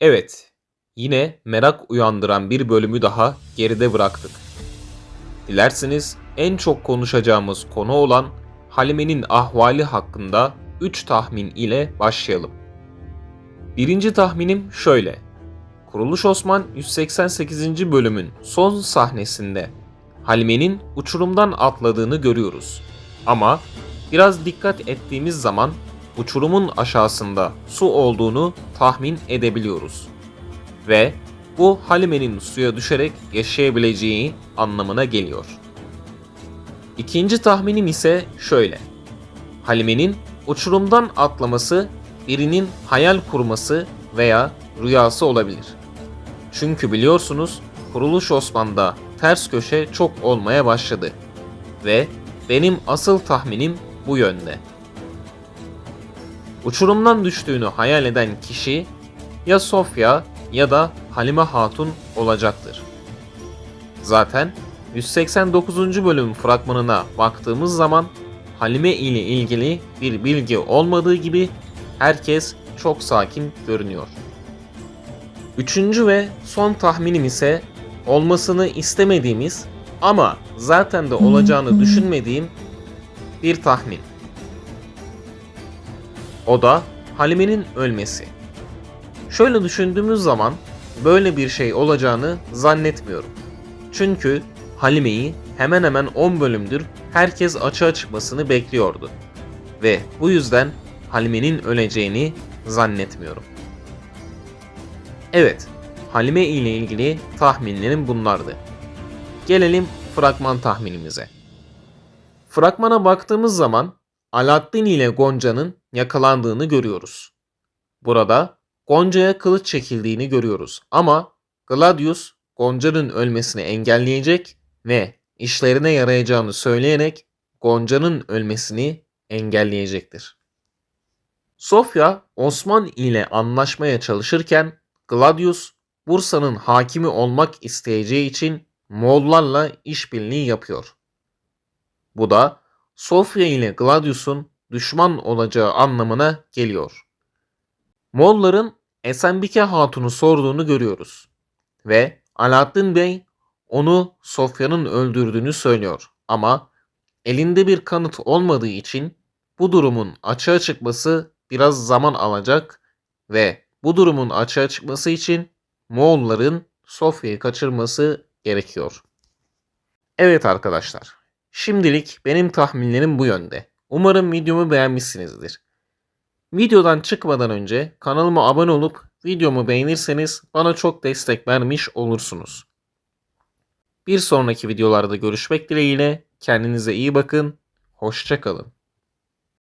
Evet, yine merak uyandıran bir bölümü daha geride bıraktık. Dilerseniz en çok konuşacağımız konu olan Halime'nin ahvali hakkında 3 tahmin ile başlayalım. Birinci tahminim şöyle. Kuruluş Osman 188. bölümün son sahnesinde Halime'nin uçurumdan atladığını görüyoruz. Ama biraz dikkat ettiğimiz zaman uçurumun aşağısında su olduğunu tahmin edebiliyoruz. Ve bu Halime'nin suya düşerek yaşayabileceği anlamına geliyor. İkinci tahminim ise şöyle. Halime'nin uçurumdan atlaması birinin hayal kurması veya rüyası olabilir. Çünkü biliyorsunuz Kuruluş Osman'da ters köşe çok olmaya başladı. Ve benim asıl tahminim bu yönde. Uçurumdan düştüğünü hayal eden kişi ya Sofya ya da Halime Hatun olacaktır. Zaten 189. bölüm fragmanına baktığımız zaman Halime ile ilgili bir bilgi olmadığı gibi herkes çok sakin görünüyor. Üçüncü ve son tahminim ise olmasını istemediğimiz ama zaten de olacağını düşünmediğim bir tahmin. O da Halime'nin ölmesi. Şöyle düşündüğümüz zaman böyle bir şey olacağını zannetmiyorum. Çünkü Halime'yi hemen hemen 10 bölümdür herkes açığa çıkmasını bekliyordu. Ve bu yüzden Halime'nin öleceğini zannetmiyorum. Evet, Halime ile ilgili tahminlerim bunlardı. Gelelim fragman tahminimize. Fragmana baktığımız zaman Alaaddin ile Gonca'nın yakalandığını görüyoruz. Burada Gonca'ya kılıç çekildiğini görüyoruz ama Gladius Gonca'nın ölmesini engelleyecek ve işlerine yarayacağını söyleyerek Gonca'nın ölmesini engelleyecektir. Sofya Osman ile anlaşmaya çalışırken Gladius Bursa'nın hakimi olmak isteyeceği için Moğollarla işbirliği yapıyor. Bu da Sofya ile Gladius'un düşman olacağı anlamına geliyor. Moğolların Esenbike Hatun'u sorduğunu görüyoruz. Ve Alaaddin Bey onu Sofya'nın öldürdüğünü söylüyor. Ama elinde bir kanıt olmadığı için bu durumun açığa çıkması biraz zaman alacak ve bu durumun açığa çıkması için Moğolların Sofya'yı kaçırması gerekiyor. Evet arkadaşlar, şimdilik benim tahminlerim bu yönde. Umarım videomu beğenmişsinizdir. Videodan çıkmadan önce kanalıma abone olup videomu beğenirseniz bana çok destek vermiş olursunuz. Bir sonraki videolarda görüşmek dileğiyle kendinize iyi bakın, hoşçakalın.